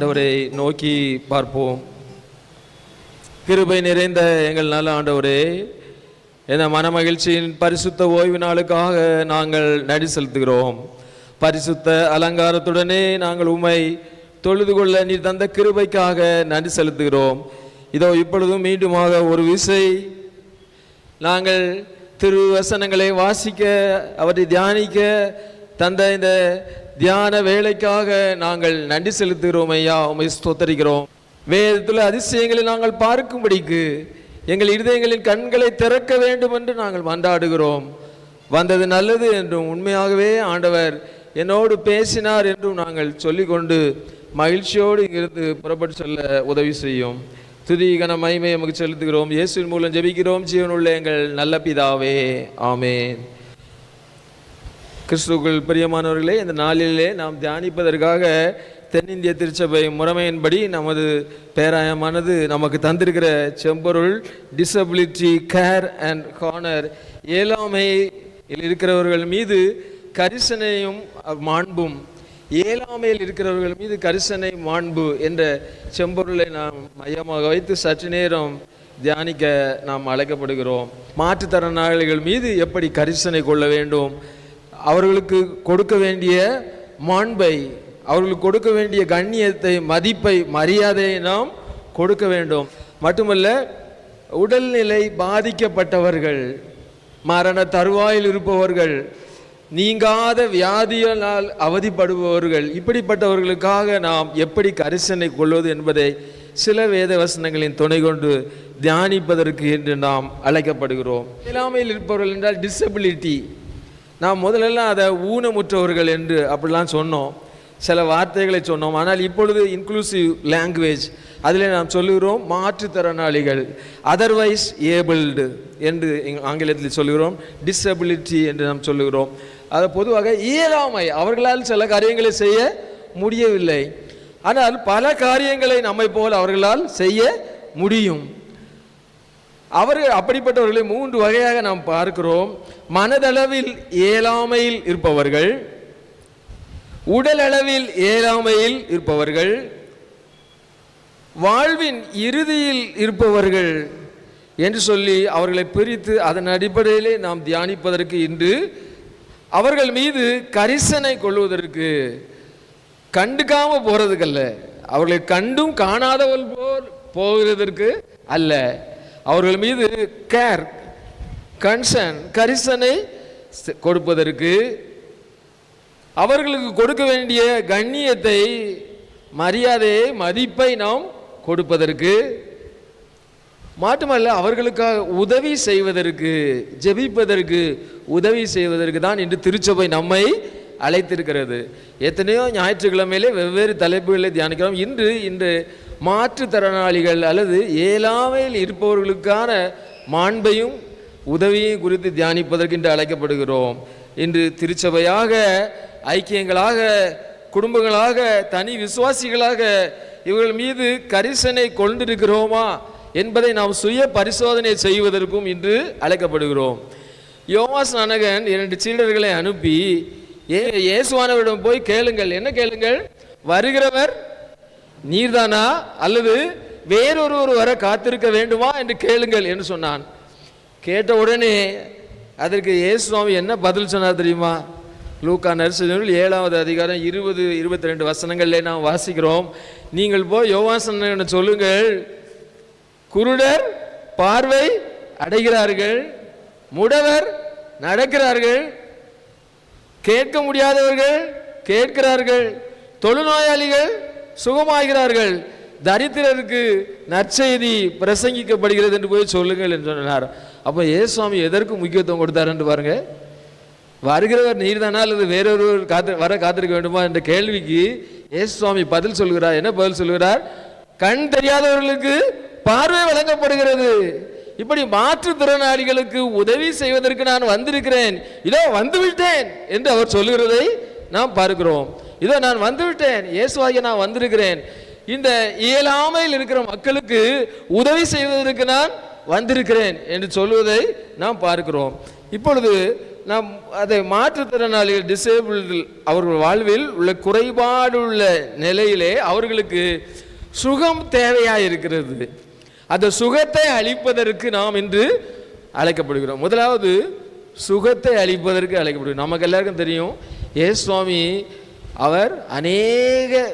ஆண்டவரை நோக்கி பார்ப்போம். கிருபை நிறைந்த எங்கள் நல்ல ஆண்டவரே இந்த மனமகிழ்ச்சியின் பரிசுத்த ஓய்வு நாளுக்காக நாங்கள் நடி செலுத்துகிறோம். பரிசுத்த அலங்காரத்துடனே நாங்கள் உம்மை தொழுது கொள்ள நீர் தந்த கிருபைக்காக நன்றி செலுத்துகிறோம். இதோ இப்பொழுதும் மீண்டுமாக ஒரு விசை. நாங்கள் திருவசனங்களை வாசிக்க அவற்றை தியானிக்க தந்த இந்த தியான வேலைக்காக நாங்கள் நன்றி செலுத்துகிறோம் ஐயா உமை ஸ்தோத்தரிக்கிறோம். வேதத்தில் அதிசயங்களை நாங்கள் பார்க்கும்படிக்கு எங்கள் இருதயங்களின் கண்களை திறக்க வேண்டும் என்று நாங்கள் மன்றாடுகிறோம். வந்தது நல்லது என்றும் உண்மையாகவே ஆண்டவர் என்னோடு பேசினார் என்றும் நாங்கள் சொல்லிக்கொண்டு மகிழ்ச்சியோடு இங்கிருந்து புறப்பட்டு செல்ல உதவி செய்யும். துதி கன மகிமை நமக்கு செலுத்துகிறோம். இயேசுவின் மூலம் ஜெபிக்கிறோம். ஜீவனுள்ள எங்கள் நல்ல பிதாவே. ஆமேன். கிறிஸ்துக்குள் பிரியமானவர்களே இந்த நாளிலே நாம் தியானிப்பதற்காக தென்னிந்திய திருச்சபை முறைமையின்படி நமது பேராயமானது நமக்கு தந்திருக்கிற செம்பொருள் டிசபிலிட்டி கேர் அண்ட் ஹானர் ஏழாமையில் இருக்கிறவர்கள் மீது கரிசனையும் மாண்பும். ஏழாமையில் இருக்கிறவர்கள் மீது கரிசனை மாண்பு என்ற செம்பொருளை நாம் மையமாக வைத்து சற்று நேரம் தியானிக்க நாம் அழைக்கப்படுகிறோம். மாற்றுத்திறனாளிகள் மீது எப்படி கரிசனை கொள்ள வேண்டும்? அவர்களுக்கு கொடுக்க வேண்டிய மாண்பை அவர்களுக்கு கொடுக்க வேண்டிய கண்ணியத்தை மதிப்பை மரியாதையை நாம் கொடுக்க வேண்டும். மட்டுமல்ல உடல்நிலை பாதிக்கப்பட்டவர்கள் மரண தருவாயில் இருப்பவர்கள் நீங்காத வியாதியினால் அவதிப்படுபவர்கள் இப்படிப்பட்டவர்களுக்காக நாம் எப்படி கரிசனை கொள்வது என்பதை சில வேத வசனங்களின் துணை கொண்டு தியானிப்பதற்கு என்று நாம் அழைக்கப்படுகிறோம். இயலாமையில் இருப்பவர்கள் என்றால் டிசபிலிட்டி நாம் முதலெல்லாம் அதை ஊனமுற்றவர்கள் என்று அப்படிலாம் சொன்னோம். சில வார்த்தைகளை சொன்னோம். ஆனால் இப்பொழுது இன்க்ளூசிவ் லாங்குவேஜ் அதில் நாம் சொல்லுகிறோம் மாற்றுத்திறனாளிகள் அதர்வைஸ் ஏபிள்டு என்று ஆங்கிலத்தில் சொல்லுகிறோம் டிசபிலிட்டி என்று நாம் சொல்லுகிறோம். அது பொதுவாக இயலாமை. அவர்களால் சில காரியங்களை செய்ய முடியவில்லை. ஆனால் பல காரியங்களை நம்மை போல் அவர்களால் செய்ய முடியும். அவர்கள் அப்படிப்பட்டவர்களை மூன்று வகையாக நாம் பார்க்கிறோம். மனதளவில் இயலாமையில் இருப்பவர்கள் உடலளவில் இயலாமையில் இருப்பவர்கள் வாழ்வின் இறுதியில் இருப்பவர்கள் என்று சொல்லி அவர்களை பிரித்து அதன் அடிப்படையிலே நாம் தியானிப்பதற்கு இன்று அவர்கள் மீது கரிசனை கொள்வதற்கு கண்டுக்காம போகிறதுக்கல்ல அவர்களை கண்டும் காணாதவள் போல் போகிறதற்கு அல்ல. அவர்கள் மீது கேர் கன்சர்ன் கரிசனை கொடுப்பதற்கு அவர்களுக்கு கொடுக்க வேண்டிய கண்ணியத்தை மரியாதையை மதிப்பை நாம் கொடுப்பதற்கு மட்டுமல்ல அவர்களுக்காக உதவி செய்வதற்கு ஜெபிப்பதற்கு உதவி செய்வதற்கு தான் இன்று திருச்சபை நம்மை அழைத்திருக்கிறது. எத்தனையோ ஞாயிற்றுக்கிழமையிலே வெவ்வேறு தலைப்புகளை தியானிக்கிறோம். இன்று இன்று மாற்றுத்திறனாளிகள் அல்லது ஏழாமையில் இருப்பவர்களுக்கான மாண்பையும் உதவியும் குறித்து தியானிப்பதற்கு இன்று அழைக்கப்படுகிறோம். இன்று திருச்சபையாக ஐக்கியங்களாக குடும்பங்களாக தனி விசுவாசிகளாக இவர்கள் மீது கரிசனை கொண்டிருக்கிறோமா என்பதை நாம் சுய பரிசோதனை செய்வதற்கும் இன்று அழைக்கப்படுகிறோம். யோவாஸ் நானகன் இரண்டு சீடர்களை அனுப்பி ஏ இயேசுவானவரிடம் போய் கேளுங்கள். என்ன கேளுங்கள்? வருகிறவர் நீர்தானா? அல்லது வேறொருவர் வர காத்திருக்க வேண்டுமா என்று கேளுங்கள் என்று சொன்னான். கேட்ட உடனே அதற்கு இயேசு சுவாமி என்ன பதில் சொன்னார் தெரியுமா? லூக்கா நரிசனூரில் ஏழாவது அதிகாரம் இருபது இருபத்தி ரெண்டு வசனங்களிலே நாம் வாசிக்கிறோம். நீங்கள் போய் யோகாசன சொல்லுங்கள். குருடர் பார்வை அடைகிறார்கள் முடவர் நடக்கிறார்கள் கேட்க முடியாதவர்கள் கேட்கிறார்கள் தொழுநோயாளிகள் சுகமாகிறார்கள். தரித்திரருக்கு நற்செய்தி பிரசங்கிக்கப்படுகிறது என்று போய் சொல்லுங்கள் என்று சொன்னார். அப்போ ஏசுவாமி எதற்கு முக்கியத்துவம் கொடுத்தார் என்று பாருங்க. வருகிறவர் நீர்தானா அல்லது வேறொருவர் காத்து வர காத்திருக்க வேண்டுமா என்ற கேள்விக்கு ஏசுவாமி சுவாமி பதில் சொல்கிறார். என்ன பதில் சொல்கிறார்? கண் தெரியாதவர்களுக்கு பார்வை வழங்கப்படுகிறது. இப்படி மாற்றுத்திறனாளிகளுக்கு உதவி செய்வதற்கு நான் வந்திருக்கிறேன். இதோ வந்துவிட்டேன் என்று அவர் சொல்லுகிறதை நாம் பார்க்கிறோம். இதோ நான் வந்துவிட்டேன். இயேசுவாகிய நான் வந்திருக்கிறேன். இந்த இயலாமையில் இருக்கிற மக்களுக்கு உதவி செய்வதற்கு நான் வந்திருக்கிறேன் என்று சொல்வதை நாம் பார்க்கிறோம். இப்பொழுது நாம் அதை மாற்றுத்திறனாளிகள் டிசேபிள் அவர்கள் வாழ்வில் உள்ள குறைபாடுள்ள நிலையிலே அவர்களுக்கு சுகம் தேவையாக இருக்கிறது. அந்த சுகத்தை அளிப்பதற்கு நாம் இன்று அழைக்கப்படுகிறோம். முதலாவது சுகத்தை அளிப்பதற்கு அழைக்கப்படுகிறோம். நமக்கு எல்லாருக்கும் தெரியும் ஏ சுவாமி அவர் அநேக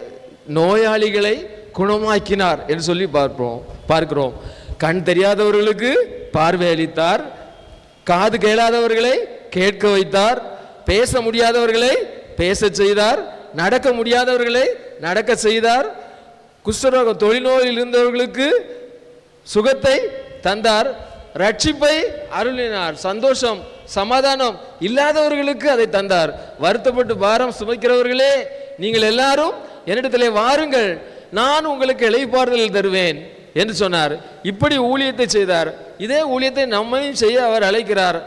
நோயாளிகளை குணமாக்கினார் என்று சொல்லி பார்ப்போம் பார்க்கிறோம். கண் தெரியாதவர்களுக்கு பார்வை அளித்தார் காது கேளாதவர்களை கேட்க வைத்தார் பேச முடியாதவர்களை பேச செய்தார் நடக்க முடியாதவர்களை நடக்க செய்தார் குஷ்டரோக தொழில்நோயில் இருந்தவர்களுக்கு சுகத்தை தந்தார் ரட்சிப்பை அருளினார் சந்தோஷம் சமாதானம் இல்லாதவர்களுக்கு அதை தந்தார். வருத்தப்பட்டு பாரம் சுமைக்கிறவர்களே நீங்கள் எல்லாரும் என்னிடத்திலே வாருங்கள். நான் உங்களுக்கு இழைப்பாறுதல் தருவேன் என்று சொன்னார். இப்படி ஊழியத்தை செய்தார். இதே ஊழியத்தை நம்மையும் செய்ய அவர் அழைக்கிறார்.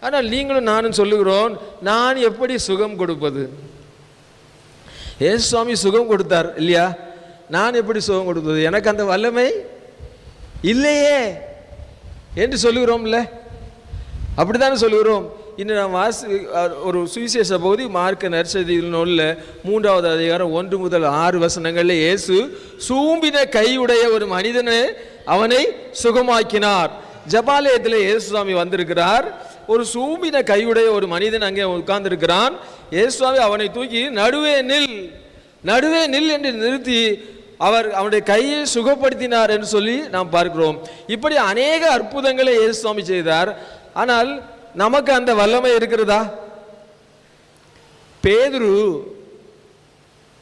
ஆனால் நீங்களும் நானும் சொல்லுகிறோம் நான் எப்படி சுகம் கொடுப்பது? ஏசு சுவாமி சுகம் கொடுத்தார் இல்லையா? நான் எப்படி சுகம் கொடுப்பது? எனக்கு அந்த வல்லமை இல்லையே என்று சொல்லுகிறோம்ல. அப்படித்தானே சொல்லுகிறோம்? இன்னும் நாம் வாசி ஒரு சுவிசேஷ பகுதி மார்க்க நற்செய்தி நூலில் மூன்றாவது அதிகாரம் ஒன்று முதல் ஆறு வசனங்களில் இயேசு சூம்பின கையுடைய ஒரு மனிதனை அவனை சுகமாக்கினார். ஜபாலயத்தில் இயேசு சுவாமி வந்திருக்கிறார். ஒரு சூம்பின கையுடைய ஒரு மனிதன் அங்கே உட்கார்ந்திருக்கிறான். இயேசுசாமி அவனை தூக்கி நடுவே நில் நடுவே நில் என்று நிறுத்தி அவர் அவனுடைய கையை சுகப்படுத்தினார் என்று சொல்லி நாம் பார்க்கிறோம். இப்படி அநேக அற்புதங்களை இயேசு சுவாமி செய்தார். ஆனால் நமக்கு அந்த வல்லமை இருக்கிறதா? பேதுரு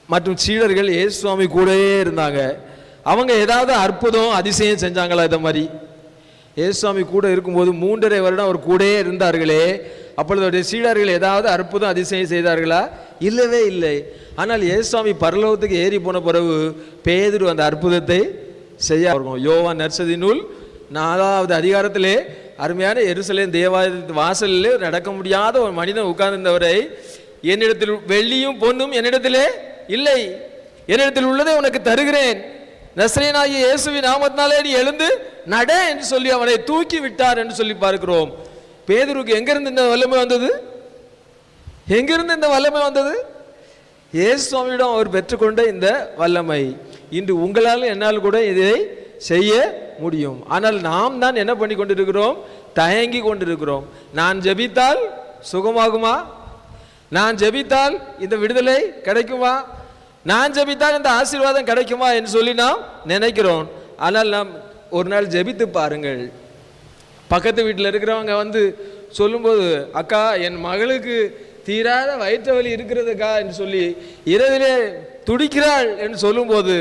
மற்றும் சீடர்கள் ஏசு சுவாமி கூடவே இருந்தாங்க. அவங்க ஏதாவது அற்புதம் அதிசயம் செஞ்சாங்களா இதை மாதிரி? ஏசு சுவாமி கூட இருக்கும்போது மூன்றரை வருடம் அவர் கூடயே இருந்தார்களே. அப்பொழுது சீடர்கள் ஏதாவது அற்புதம் அதிசயம் செய்தார்களா? இல்லவே இல்லை. ஆனால் ஏசு சுவாமி பரலோகத்துக்கு ஏறி போன பிறகு பேதுரு அந்த அற்புதத்தை செய்ய யோவா நர்சதி நூல் நாலாவது அதிகாரத்திலே அருமையான எருசலேம் தேவாலயத்து வாசலில் நடக்க முடியாத ஒரு மனிதன் உட்கார்ந்திருந்தவரை என்னிடத்தில் வெள்ளியும் பொண்ணும் என்னிடத்திலே இல்லை. என்னிடத்தில் உள்ளதை உனக்கு தருகிறேன். நஸ்ரேனாகிய இயேசுவின் நாமத்தினாலே நீ எழுந்து நட என்று சொல்லி அவனை தூக்கி விட்டார் என்று சொல்லி பார்க்கிறோம். பேதருக்கு எங்கிருந்து இந்த வல்லமை வந்தது? எங்கிருந்து இந்த வல்லமை வந்தது? இயேசு சுவாமியிடம் அவர் பெற்றுக்கொண்ட இந்த வல்லமை. இன்று உங்களால் என்னால் கூட இதை செய்ய முடியும். ஆனால் நாம் தான் என்ன பண்ணி கொண்டிருக்கிறோம்? தயங்கி கொண்டிருக்கிறோம். நான் ஜெபித்தால் சுகமாகுமா? நான் ஜெபித்தால் இந்த விடுதலை கிடைக்குமா? நான் ஜெபித்தால் இந்த ஆசீர்வாதம் கிடைக்குமா என்று சொல்லி நாம் நினைக்கிறோம். ஆனால் நாம் ஒரு நாள் ஜெபித்து பாருங்கள். பக்கத்து வீட்டில் இருக்கிறவங்க வந்து சொல்லும்போது அக்கா என் மகளுக்கு தீராத வயிற்று வலி இருக்கிறதுக்கா? என்று சொல்லி இரவிலே துடிக்கிறாள் என்று சொல்லும்போது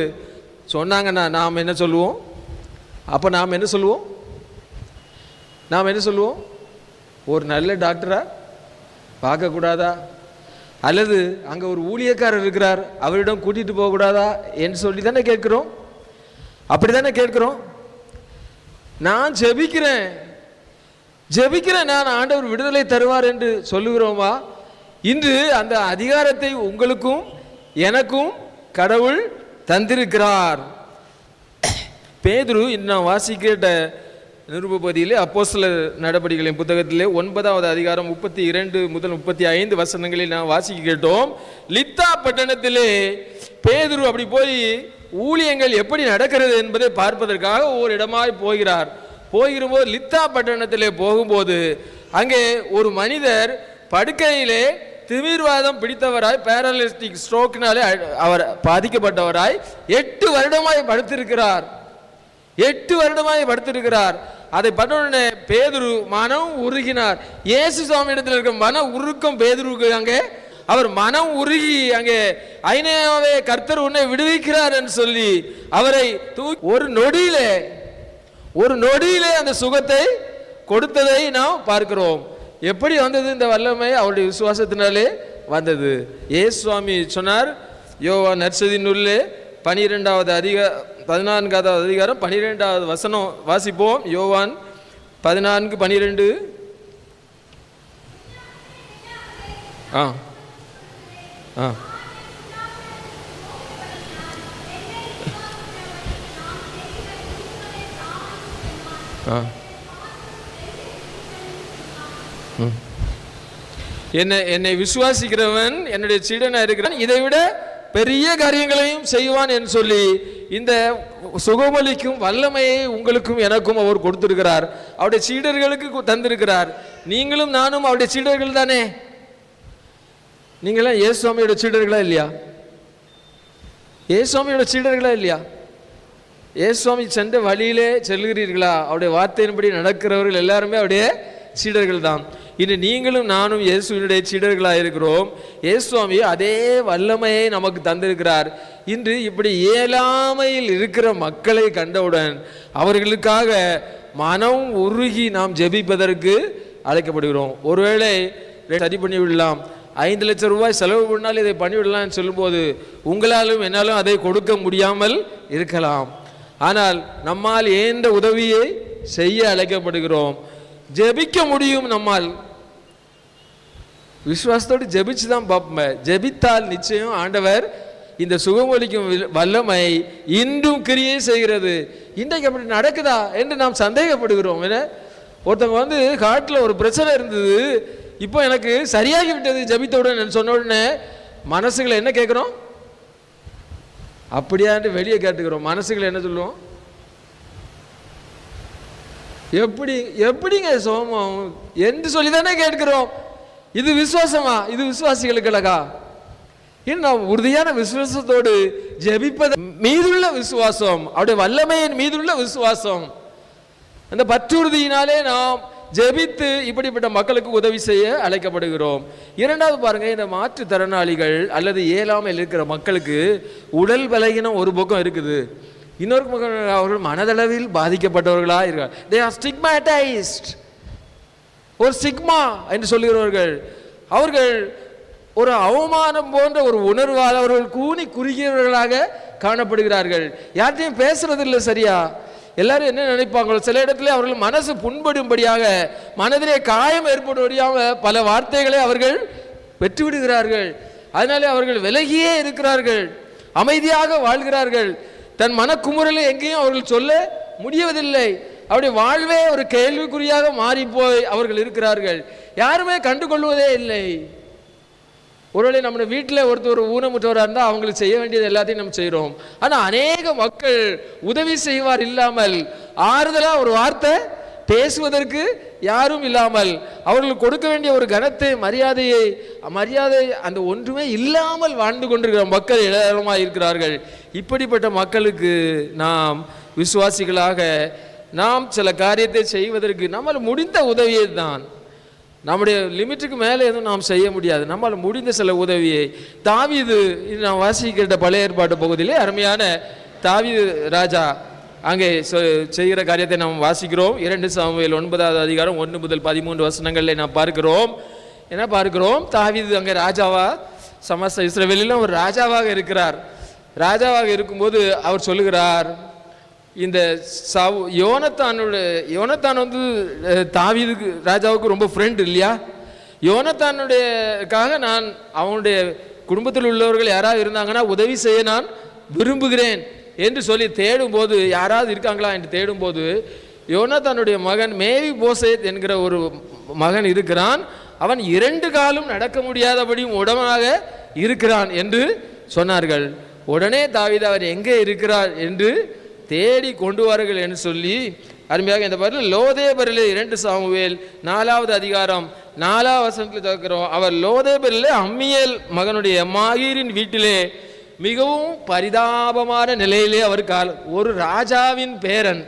சொன்னாங்கன்னா நாம் என்ன சொல்லுவோம்? அப்போ நாம் என்ன சொல்லுவோம்? நாம் என்ன சொல்லுவோம்? ஒரு நல்ல டாக்டரா பார்க்கக்கூடாதா அல்லது அங்கே ஒரு ஊழியக்காரர் இருக்கிறார் அவரிடம் கூட்டிகிட்டு போகக்கூடாதா என்று சொல்லி தானே கேட்குறோம். அப்படி தானே கேட்குறோம். நான் ஜெபிக்கிறேன். ஜெபிக்கிறேன் நான் ஆண்டவர் விடுதலை தருவார் என்று சொல்லுகிறோமா? இன்று அந்த அதிகாரத்தை உங்களுக்கும் எனக்கும் கடவுள் தந்திருக்கிறார். பேதுரு இன்னும் வாசிக்கிட்ட நிருபதியிலே சில நடவடிக்கைகளின் புத்தகத்திலே ஒன்பதாவது அதிகாரம் முப்பத்தி இரண்டு முதல் முப்பத்தி ஐந்து வசனங்களில் நான் வாசிக்க கேட்டோம். லித்தா பட்டணத்திலே பேதுரு அப்படி போய் ஊழியங்கள் எப்படி நடக்கிறது என்பதை பார்ப்பதற்காக ஒரு இடமாய் போகிறார். போகிறபோது லித்தா பட்டணத்திலே போகும்போது அங்கே ஒரு மனிதர் படுக்கையிலே திமிர்வாதம் பிடித்தவராய் பேரலிஸ்டிக் ஸ்ட்ரோக்னாலே அவர் பாதிக்கப்பட்டவராய் எட்டு வருடமாய் படுத்திருக்கிறார். எட்டு வருடமாய் படுத்திருக்கிறார். அதை பண்ண உடனே பேதுரு மனம் உருகினார். இயேசு சுவாமி இடத்துல இருக்க மன உருக்கம் பேதுருக்கு அங்கே அவர் மனம் உருகி அங்கே ஐநேயாவே கர்த்தர் உன்னை விடுவிக்கிறார் என்று சொல்லி அவரை தூக்கி ஒரு நொடியிலே ஒரு நொடியிலே அந்த சுகத்தை கொடுத்ததை நாம் பார்க்கிறோம். எப்படி வந்தது இந்த வல்லமை? அவருடைய விசுவாசத்தினாலே வந்தது. ஏசு சுவாமி சொன்னார் யோவா நர்சதி நூல்லே பனிரெண்டாவது அதிக பதினான்காவது அதிகாரம் பனிரெண்டாவது வசனம் வாசிப்போம். யோவான் பதினான்கு பனிரெண்டு. ஆ. ஆ. என்னை என்னை விசுவாசிக்கிறவன் என்னுடைய சீடனாக இருக்கிறான் இதை விட பெரிய காரியங்களையும் செய்வான் என்று சொல்லி இந்த சுகமளிக்கும் வல்லமையை உங்களுக்கும் எனக்கும் அவர் கொடுத்திருக்கிறார். அவருடைய சீடர்களுக்கு தந்திருக்கிறார். நீங்களும் நானும் அவருடைய சீடர்கள் தானே? நீங்களாம் இயேசுவாமியோட சீடர்களா இல்லையா? இயேசுவாமியோட சீடர்களா இல்லையா? இயேசுவாமி சென்ற வழியிலே செல்கிறீர்களா? அவருடைய வார்த்தையின்படி நடக்கிறவர்கள் எல்லாருமே அவருடைய சீடர்கள் தான். இன்று நீங்களும் நானும் இயேசுவினுடைய சீடர்களாக இருக்கிறோம் இயேசுவாமி அதே வல்லமையை நமக்கு தந்திருக்கிறார். இன்று இப்படி இயலாமையில் இருக்கிற மக்களை கண்டவுடன் அவர்களுக்காக மனம் உருகி நாம் ஜெபிப்பதற்கு அழைக்கப்படுகிறோம். ஒருவேளை சரி பண்ணிவிடலாம். ஐந்து லட்சம் ரூபாய் செலவு பண்ணால் இதை பண்ணிவிடலாம்னு சொல்லும்போது உங்களாலும் என்னாலும் அதை கொடுக்க முடியாமல் இருக்கலாம். ஆனால் நம்மால் ஏந்த உதவியை செய்ய அழைக்கப்படுகிறோம். ஜெபிக்க முடியும் நம்மால். விசுவாசத்தோடு ஜெபிச்சு தான் பார்ப்போம் ஜெபித்தால் நிச்சயம் ஆண்டவர் இந்த சுகமொழிக்கும் வல்லமை இன்றும் கிரியை செய்கிறது. இன்றைக்கு அப்படி நடக்குதா என்று நாம் சந்தேகப்படுகிறோம். என்ன? ஒருத்தவங்க வந்து காட்டில் ஒரு பிரச்சனை இருந்தது. இப்போ எனக்கு சரியாகி விட்டது ஜெபித்தவுடன் சொன்ன உடனே மனசுகளை என்ன கேட்குறோம்? அப்படியான்ட்டு வெளியே கேட்டுக்கிறோம். மனசுகளை என்ன சொல்லுவோம்? எப்படி எப்படிங்க சோமம்? என்று சொல்லி தானே கேட்கிறோம். இது விசுவாசமா? இது விசுவாசிகளுக்கு அழகா? இன்னும் உறுதியான விசுவாசத்தோடு ஜெபிப்பது மீதுள்ள விசுவாசம் அவருடைய வல்லமையின் மீதுள்ள விசுவாசம். அந்த பற்றுறுதியினாலே நாம் ஜெபித்து இப்படிப்பட்ட மக்களுக்கு உதவி செய்ய அழைக்கப்படுகிறோம். இரண்டாவது பாருங்க இந்த மாற்றுத்திறனாளிகள் அல்லது இயலாமல் இருக்கிற மக்களுக்கு உடல் பலகீனம் ஒரு பக்கம் இருக்குது. இன்னொரு பக்கம் அவர்கள் மனதளவில் பாதிக்கப்பட்டவர்களாக இருக்கார் தே ஆர் ஸ்டிக்மேட்டைஸ்ட் ஒரு சிக்மா என்று சொல்லுகிறவர்கள் அவர்கள் ஒரு அவமானம் போன்ற ஒரு உணர்வால் அவர்கள் கூனி குறுகியவர்களாக காணப்படுகிறார்கள். யார்கிட்டையும் பேசுறதில்லை சரியா? எல்லாரும் என்ன நினைப்பாங்களோ சில இடத்துல அவர்கள் மனசு புண்படும்படியாக மனதிலே காயம் ஏற்படும்படியாக பல வார்த்தைகளை அவர்கள் பெற்றுவிடுகிறார்கள். அதனாலே அவர்கள் விலகியே இருக்கிறார்கள். அமைதியாக வாழ்கிறார்கள். தன் மனக்குமுறலை எங்கேயும் அவர்கள் சொல்ல முடியவதில்லை அப்படி வாழ்வே ஒரு கேள்விக்குறியாக மாறி போய் அவர்கள் இருக்கிறார்கள். யாருமே கண்டுகொள்வதே இல்லை. ஒருவேளை நம்ம வீட்டில் ஒருத்தர் ஊனமுற்றவராக இருந்தால் அவங்களுக்கு செய்ய வேண்டியது எல்லாத்தையும் நம்ம செய்கிறோம் ஆனால் அநேக மக்கள் உதவி செய்வார் இல்லாமல் ஆறுதலாக ஒரு வார்த்தை பேசுவதற்கு யாரும் இல்லாமல் அவர்களுக்கு கொடுக்க வேண்டிய ஒரு கனத்தை மரியாதையை மரியாதை அந்த ஒன்றுமே இல்லாமல் வாழ்ந்து கொண்டிருக்கிற மக்கள் ஏராளமாக இருக்கிறார்கள். இப்படிப்பட்ட மக்களுக்கு நாம் விசுவாசிகளாக நாம் சில காரியத்தை செய்வதற்கு நம்மால் முடிந்த உதவியை தான் நம்முடைய லிமிட்டுக்கு மேலே எதுவும் நாம் செய்ய முடியாது. நம்மால் முடிந்த சில உதவியை. தாவிது இது நாம் வாசிக்கிற பழைய ஏற்பாட்டு பகுதியிலே அருமையான தாவீது ராஜா அங்கே செய்கிற காரியத்தை நாம் வாசிக்கிறோம். இரண்டு சாமுவேல் ஒன்பதாவது அதிகாரம் ஒன்று முதல் பதிமூன்று வசனங்களில் நாம் பார்க்கிறோம். என்ன பார்க்கிறோம்? தாவிது அங்கே ராஜாவா? சமஸ்த இஸ்ரவேலிலும் ஒரு ராஜாவாக இருக்கிறார். ராஜாவாக இருக்கும்போது அவர் சொல்லுகிறார் இந்த சவு யோனத்தானோட யோனத்தான் வந்து தாவிதுக்கு ராஜாவுக்கு ரொம்ப ஃப்ரெண்ட் இல்லையா? யோனத்தானுடையக்காக நான் அவனுடைய குடும்பத்தில் உள்ளவர்கள் யாராவது இருந்தாங்கன்னா உதவி செய்ய நான் விரும்புகிறேன் என்று சொல்லி தேடும்போது யாராவது இருக்காங்களா என்று தேடும்போது யோனத்தானுடைய மகன் மேவி போசேத் என்கிற ஒரு மகன் இருக்கிறான். அவன் இரண்டு காலும் நடக்க முடியாதபடியும் உடமாக இருக்கிறான் என்று சொன்னார்கள். உடனே தாவித அவர் எங்கே இருக்கிறார்? என்று தேடி கொண்டு வாருங்கள் என்று சொல்லி அருமையாக இந்த பாருங்கள் லோதேபரிலே இரண்டு சாமுவேல் நாலாவது அதிகாரம் நாலாவது வசனத்தில் பார்க்கிறோம் அவர் லோதேபரிலே அம்மியேல் மகனுடைய மாகீரின் வீட்டிலே மிகவும் பரிதாபமான நிலையிலே அவர் கால் ஒரு ராஜாவின் பேரன்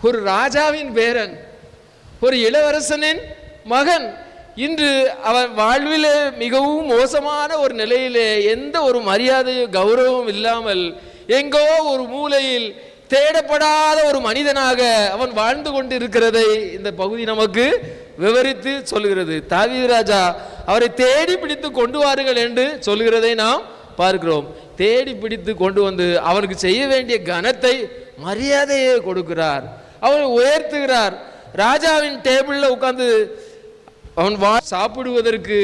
ஒரு ராஜாவின் பேரன் ஒரு இளவரசனின் மகன். இன்று அவன் வாழ்விலே மிகவும் மோசமான ஒரு நிலையிலே எந்த ஒரு மரியாதையும் கௌரவம் இல்லாமல் எங்கோ ஒரு மூலையில் தேடப்படாத ஒரு மனிதனாக அவன் வாழ்ந்து கொண்டு இருக்கிறதை இந்த பகுதி நமக்கு விவரித்து சொல்கிறது. தாவீது ராஜா அவரை தேடி பிடித்து கொண்டு வாருங்கள் என்று சொல்கிறதை நாம் பார்க்கிறோம். தேடி பிடித்து கொண்டு வந்து அவனுக்கு செய்ய வேண்டிய கனத்தை மரியாதையை கொடுக்கிறார். அவனை உயர்த்துகிறார். ராஜாவின் டேபிளில் உட்காந்து அவன் வா சாப்பிடுவதற்கு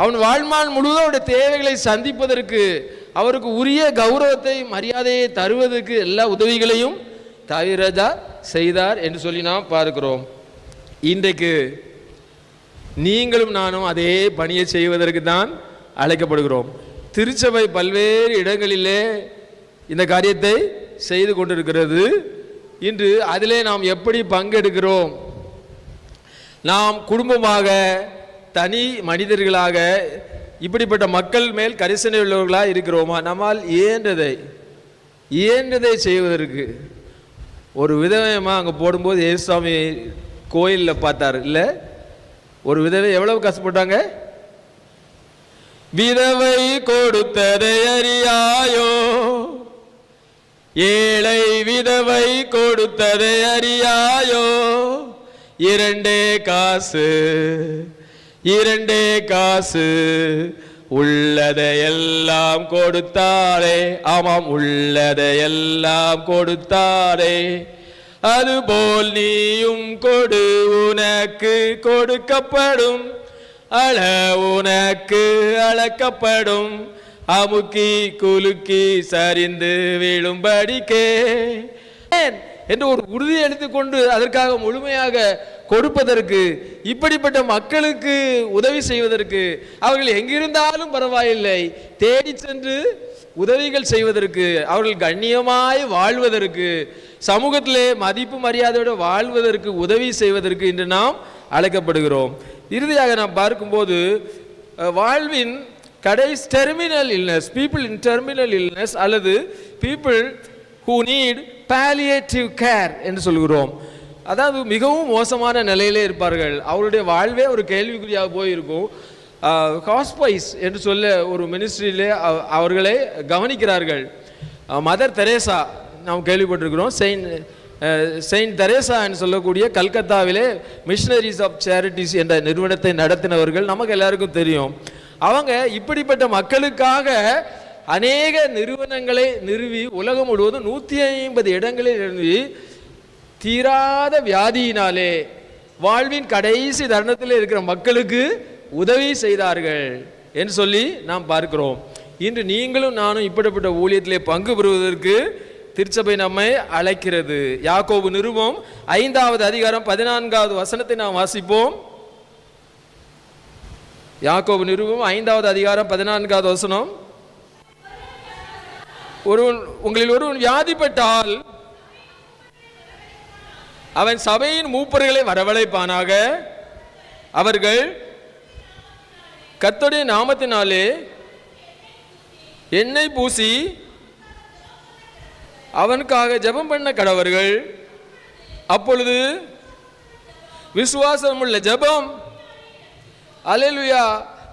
அவன் வாழ்மான் முழுவதும் அவருடைய தேவைகளை சந்திப்பதற்கு அவருக்கு உரிய கௌரவத்தை மரியாதையை தருவதற்கு எல்லா உதவிகளையும் தவிரதா செய்தார் என்று சொல்லி நாம் பார்க்கிறோம். இன்றைக்கு நீங்களும் நானும் அதே பணியை செய்வதற்கு தான் அழைக்கப்படுகிறோம். திருச்சபை பல்வேறு இடங்களிலே இந்த காரியத்தை செய்து கொண்டிருக்கிறது. இன்று அதிலே நாம் எப்படி பங்கெடுக்கிறோம்? நாம் குடும்பமாக தனி மனிதர்களாக இப்படிப்பட்ட மக்கள் மேல் கரிசனை உள்ளவர்களாக இருக்கிறோமா? நம்மால் இயன்றதை இயன்றதை செய்வதற்கு ஒரு விதவையமாக அங்கே போடும்போது ஏசுவாமி கோயிலில் பார்த்தார். இல்லை ஒரு விதவை எவ்வளவு கஷ்டப்பட்டாங்க? விதவை கொடுத்ததை அறியாயோ? ஏழை விதவை கொடுத்ததை அறியாயோ? இரண்டே காசு இரண்டே காசு. உள்ளதையெல்லாம் கொடுத்தாரே. ஆமாம் உள்ளதையெல்லாம் கொடுத்தாரே. அதுபோல் நீயும் கொடு உனக்கு கொடுக்கப்படும். அள உனக்கு அளக்கப்படும். அமுக்கி குலுக்கி சரிந்து விழும்படிக்கே. ஏன் என்று ஒரு உறுதி எடுத்துக்கொண்டு அதற்காக முழுமையாக கொடுப்பதற்கு இப்படிப்பட்ட மக்களுக்கு உதவி செய்வதற்கு அவர்கள் எங்கிருந்தாலும் பரவாயில்லை தேடி சென்று உதவிகள் செய்வதற்கு அவர்கள் கண்ணியமாய் வாழ்வதற்கு சமூகத்திலே மதிப்பு மரியாதையோடு வாழ்வதற்கு உதவி செய்வதற்கு இன்று நாம் அழைக்கப்படுகிறோம். இறுதியாக நாம் பார்க்கும்போது வாழ்வின் கடை terminal illness people in terminal illness அல்லது people who need palliative care என்று சொல்கிறோம். அதாவது மிகவும் மோசமான நிலையிலே இருப்பார்கள். அவருடைய வாழ்வே ஒரு கேள்விக்குறியாக போயிருக்கும். ஹாஸ்பைஸ் என்று சொல்ல ஒரு மினிஸ்ட்ரியிலே அவர்களை கவனிக்கிறார்கள். மதர் தெரேசா நாம் கேள்விப்பட்டிருக்கிறோம். செயின்ட் செயின்ட் தெரேசா என்று சொல்லக்கூடிய கல்கத்தாவிலே மிஷினரிஸ் ஆஃப் சேரிட்டிஸ் என்ற நிறுவனத்தை நடத்தினவர்கள் நமக்கு எல்லாருக்கும் தெரியும். அவங்க இப்படிப்பட்ட மக்களுக்காக அநேக நிறுவனங்களை நிறுவி உலகம் முழுவதும் நூற்றி ஐம்பது இடங்களில் நிறுவி தீராத வியாதியினாலே வாழ்வின் கடைசி தருணத்தில் இருக்கிற மக்களுக்கு உதவி செய்தார்கள் என்று சொல்லி நாம் பார்க்கிறோம். இன்று நீங்களும் நானும் இப்படிப்பட்ட ஊழியத்திலே பங்கு பெறுவதற்கு திருச்சபை நம்மை அழைக்கிறது. யாக்கோபு நிறுவம் ஐந்தாவது அதிகாரம் பதினான்காவது வசனத்தை நாம் வாசிப்போம். யாக்கோபு நிறுவம் ஐந்தாவது அதிகாரம் பதினான்காவது வசனம். ஒருவன் உங்களில் ஒருவன் வியாதிப்பட்டால் அவன் சபையின் மூப்பர்களை வரவழைப்பானாக. அவர்கள் கர்த்தருடைய நாமத்தினாலே எண்ணெய் பூசி அவனுக்காக ஜெபம் பண்ண கடவர்கள். அப்பொழுது விசுவாசமுள்ள ஜெபம். விசுவாசம்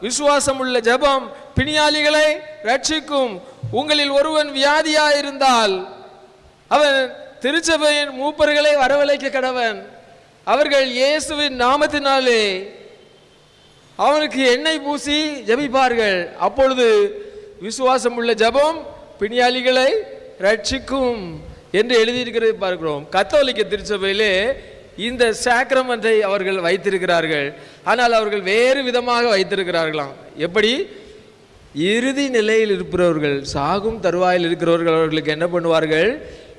விசுவாசமுள்ள ஜெபம். பிணியாளிகளை ரட்சிக்கும் உங்களில் ஒருவன் வியாதியாயிருந்தால் அவன் திருச்சபையின் மூப்பர்களை வரவழைக்க கடவன். அவர்கள் இயேசுவின் நாமத்தினாலே அவனுக்கு எண்ணெய் பூசி ஜெபிப்பார்கள். அப்பொழுது விசுவாசம் உள்ள ஜெபம் பிணியாளிகளை ரட்சிக்கும் என்று எழுதியிருக்கிறது பார்க்கிறோம். கத்தோலிக்க திருச்சபையிலே இந்த சாக்ரமெண்ட்டை அவர்கள் வைத்திருக்கிறார்கள். ஆனால் அவர்கள் வேறு விதமாக வைத்திருக்கிறார்களாம். எப்படி? இறுதி நிலையில் இருப்பவர்கள் சாகும் தருவாயில் இருக்கிறவர்கள் அவர்களுக்கு என்ன பண்ணுவார்கள்?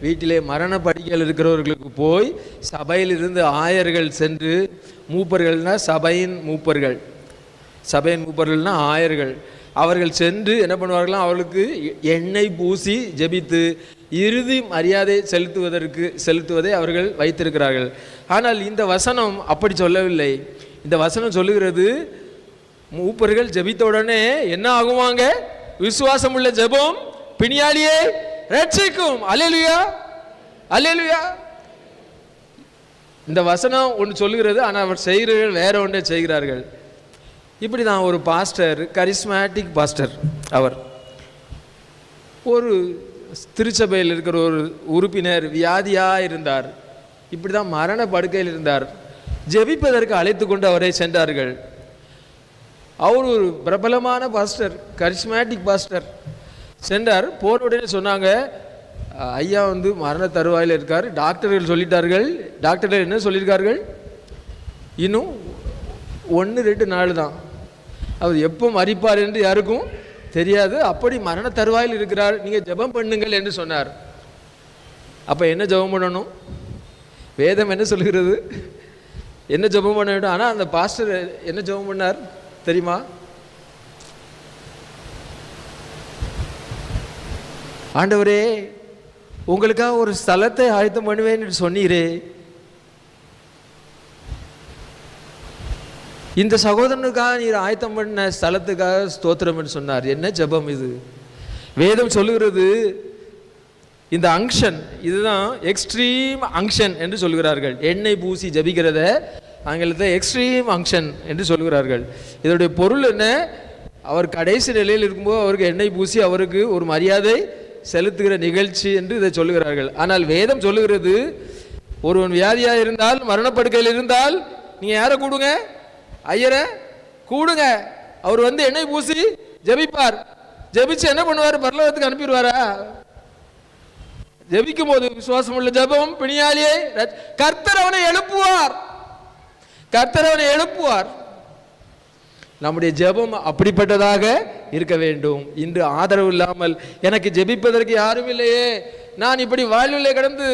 வீட்டிலே மரண படிகள் இருக்கிறவர்களுக்கு போய் சபையில் இருந்து ஆயர்கள் சென்று மூப்பர்கள்னால் சபையின் மூப்பர்கள். சபையின் மூப்பர்கள்னால் ஆயர்கள். அவர்கள் சென்று என்ன பண்ணுவார்களாம் அவர்களுக்கு எண்ணெய் பூசி ஜெபித்து இறுதி மரியாதை செலுத்துவதற்கு செலுத்துவதை அவர்கள் வைத்திருக்கிறார்கள். ஆனால் இந்த வசனம் அப்படி சொல்லவில்லை. இந்த வசனம் சொல்லுகிறது மூப்பர்கள் ஜபித்த உடனே என்ன ஆகுவாங்க விசுவாசம் உள்ள ஜபம் பிணியாளியே ரட்சிக்கும். அலையலுயா அலையலுயா இந்த வசனம் ஒன்று சொல்லுகிறது ஆனால் அவர் செய்கிறார்கள் வேற ஒன்றே செய்கிறார்கள். இப்படி தான் ஒரு பாஸ்டர் கரிஸ்மேட்டிக் பாஸ்டர் அவர். ஒரு திருச்சபையில் இருக்கிற ஒரு உறுப்பினர் வியாதியாக இருந்தார். இப்படி தான் மரண படுக்கையில் இருந்தார். ஜெபிப்பதற்கு அழைத்து கொண்டு அவரை சென்றார்கள். அவர் ஒரு பிரபலமான பாஸ்டர் கரிஸ்மேட்டிக் பாஸ்டர். சென்றார். போன உடனே சொன்னாங்க ஐயா வந்து மரண தருவாயில் இருக்கார். டாக்டர்கள் சொல்லிட்டார்கள். டாக்டர்கள் என்ன சொல்லியிருக்கார்கள்? இன்னும் ஒன்று ரெண்டு நாள் தான். அவர் எப்போ மறிப்பார் என்று யாருக்கும் தெரியாது. அப்படி மரண தருவாயில் இருக்கிறார். நீங்கள் ஜெபம் பண்ணுங்கள் என்று சொன்னார். அப்போ என்ன ஜெபம் பண்ணணும்? வேதம் என்ன சொல்கிறது என்ன ஜெபம் பண்ண வேண்டும்? ஆனால் அந்த பாஸ்டர் என்ன ஜெபம் பண்ணார்? தெரியுமா? ஆண்டவரே உங்களுக்காக ஒரு ஸ்தலத்தை ஆயத்தம் பண்ணுவேன் என்று சொன்னீரே. இந்த சகோதரனுக்காக நீர் ஆயத்தம் பண்ண ஸ்தலத்துக்காக ஸ்தோத்திரம் என்று சொன்னார். என்ன ஜெபம் இது? வேதம் சொல்லுகிறது இந்த அங்ஷன் இதுதான் எக்ஸ்ட்ரீம் அங்ஷன் என்று சொல்கிறார்கள். எண்ணெய் பூசி ஜபிக்கிறத ஆங்கிலத்தை எக்ஸ்ட்ரீம் அங்ஷன் என்று சொல்கிறார்கள் இதனுடைய பொருள் என்ன? அவர் கடைசி நிலையில் இருக்கும்போது அவருக்கு எண்ணெய் பூசி அவருக்கு ஒரு மரியாதை செலுத்துகிற நிகழ்ச்சி என்று இதை சொல்லுகிறார்கள். ஆனால் வேதம் சொல்லுகிறது ஒருவன் வியாதியாக இருந்தால் மரணப்படுக்கையில் இருந்தால் நீங்கள் யாரை கூடுங்க? ஐயரை கூடுங்க. அவர் வந்து எண்ணெய் பூசி ஜெபிப்பார். ஜெபிச்சு என்ன பண்ணுவார்? பரலோகத்துக்கு அனுப்பிடுவாரா? ஜெபிக்கும் போது விசுவாசம் உள்ள ஜெபம் பிணியாளியை கர்த்தர் அவனை எழுப்புவார். கர்த்தர் அவனை எழுப்புவார். நம்முடைய ஜெபம் அப்படிப்பட்டதாக இருக்க வேண்டும். இன்று ஆதரவு இல்லாமல் எனக்கு ஜெபிப்பதற்கு யாரும் இல்லையே. நான் இப்படி வாழ்விலே கடந்து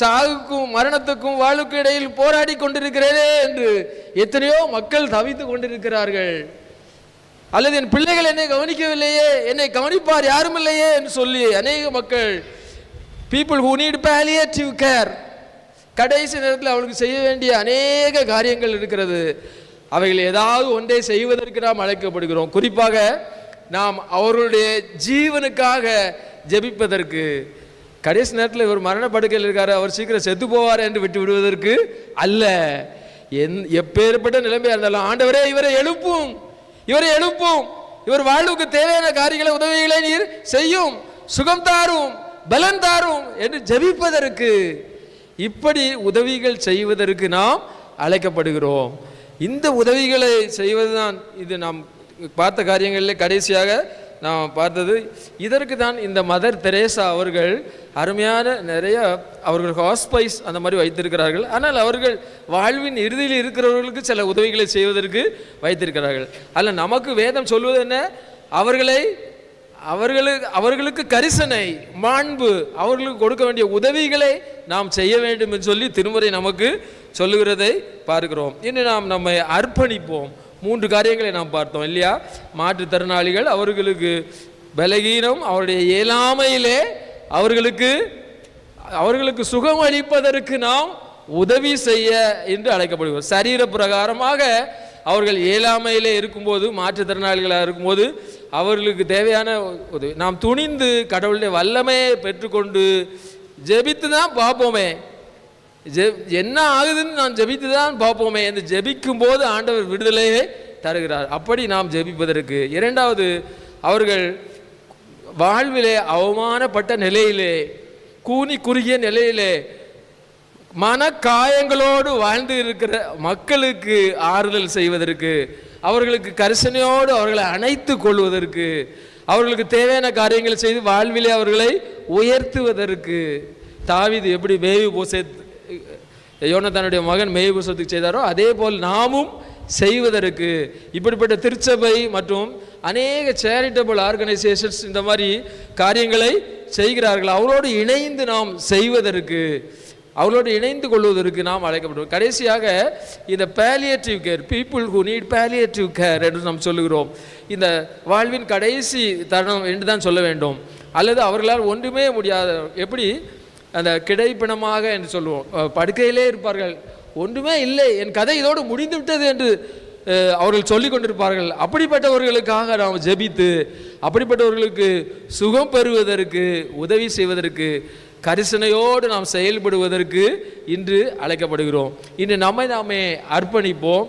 சாவுக்கும் மரணத்துக்கும் வாழ்வுக்கு இடையில் போராடி கொண்டிருக்கிறேனே என்று எத்தனையோ மக்கள் தவித்து கொண்டிருக்கிறார்கள். அல்லது என் பிள்ளைகள் என்னை கவனிக்கவில்லையே. என்னை கவனிப்பார் யாரும் இல்லையே என்று சொல்லி அநேக மக்கள் people who need palliative care கடைசி நேரத்தில் அவளுக்கு செய்ய வேண்டிய அநேக காரியங்கள் இருக்கிறது. அவைகள் ஏதாவது ஒன்றை செய்வதற்கு நாம் அழைக்கப்படுகிறோம். குறிப்பாக நாம் அவர்களுடைய ஜீவனுக்காக ஜெபிப்பதற்கு. கடைசி நேரத்தில் இவர் மரணப்படுக்கையில் இருக்கார். அவர் சீக்கிரம் செத்து போவார் என்று விட்டு விடுவதற்கு அல்ல. என் எப்பேற்பட்ட நிலைமையாக இருந்தாலும் ஆண்டவரே இவரை எழுப்பும். இவரை எழுப்பும். இவர் வாழ்வுக்கு தேவையான காரியங்களை உதவிகளை நீர் செய்யும். சுகம் தாரும் பலன் தாரும் என்று ஜெபிப்பதற்கு. இப்படி உதவிகள் செய்வதற்கு நாம் அழைக்கப்படுகிறோம். இந்த உதவிகளை செய்வதுதான் இது நாம் பார்த்த காரியங்களில் கடைசியாக நாம் பார்த்தது. இதற்கு தான் இந்த மதர் தெரேசா அவர்கள் அருமையான நிறைய அவர்கள் ஹாஸ்பைஸ் அந்த மாதிரி வைத்திருக்கிறார்கள். ஆனால் அவர்கள் வாழ்வின் இறுதியில் இருக்கிறவர்களுக்கு சில உதவிகளை செய்வதற்கு வைத்திருக்கிறார்கள். அல்ல நமக்கு வேதம் சொல்வது என்ன? அவர்களை அவர்களுக்கு அவர்களுக்கு கரிசனை மாண்பு அவர்களுக்கு கொடுக்க வேண்டிய உதவிகளை நாம் செய்ய வேண்டும் என்று சொல்லி திருமுறை நமக்கு சொல்லுகிறதை பார்க்கிறோம். இன்று நாம் நம்மை அர்ப்பணிப்போம். மூன்று காரியங்களை நாம் பார்த்தோம் இல்லையா? மாற்றுத்திறனாளிகள் அவர்களுக்கு பலகீனம் அவருடைய இயலாமையிலே அவர்களுக்கு அவர்களுக்கு சுகம் அளிப்பதற்கு நாம் உதவி செய்ய என்று அழைக்கப்படுகிறோம். சரீர பிரகாரமாக அவர்கள் இயலாமையிலே இருக்கும்போது மாற்றுத்திறனாளிகளாக இருக்கும்போது அவர்களுக்கு தேவையான உதவி நாம் துணிந்து கடவுளுடைய வல்லமையை பெற்றுக்கொண்டு ஜெபித்து தான் பார்ப்போமே. ஜெ என்ன ஆகுதுன்னு நான் ஜெபித்து தான் பார்ப்போமே என்று ஜெபிக்கும் போது ஆண்டவர் விடுதலையே தருகிறார். அப்படி நாம் ஜெபிப்பதற்கு. இரண்டாவது அவர்கள் வாழ்விலே அவமானப்பட்ட நிலையிலே கூனி குறுகிய நிலையிலே மனக்காயங்களோடு வாழ்ந்து இருக்கிற மக்களுக்கு ஆறுதல் செய்வதற்கு அவர்களுக்கு கரிசனையோடு அவர்களை அணைத்து கொள்வதற்கு அவர்களுக்கு தேவையான காரியங்களை செய்து வாழ்விலே அவர்களை உயர்த்துவதற்கு. தாவிது எப்படி மேவி போசேத் யோனத்தானுடைய மகன் மேவி போசத்துக்கு செய்தாரோ அதே போல் நாமும் செய்வதற்கு. இப்படிப்பட்ட திருச்சபை மற்றும் அநேக சேரிட்டபிள் ஆர்கனைசேஷன்ஸ் இந்த மாதிரி காரியங்களை செய்கிறார்கள். அவரோடு இணைந்து நாம் செய்வதற்கு. அவர்களோடு இணைந்து கொள்வதற்கு நாம் அழைக்கப்படுவோம் கடைசியாக இந்த palliative care people who need palliative care என்று நாம் சொல்லுகிறோம். இந்த வாழ்வின் கடைசி தருணம் என்று தான் சொல்ல வேண்டும். அல்லது அவர்களால் ஒன்றுமே முடியாத எப்படி? அந்த கிடைப்பிணமாக என்று சொல்லுவோம். படுக்கையிலே இருப்பார்கள். ஒன்றுமே இல்லை. என் கதை இதோடு முடிந்து விட்டது என்று அவர்கள் சொல்லிக் கொண்டிருப்பார்கள். அப்படிப்பட்டவர்களுக்காக நாம் ஜெபித்து அப்படிப்பட்டவர்களுக்கு சுகம் பெறுவதற்கு உதவி செய்வதற்கு கரிசனையோடு நாம் செயல்படுவதற்கு இன்று அழைக்கப்படுகிறோம். இன்று நம்மை நாமே அர்ப்பணிப்போம்.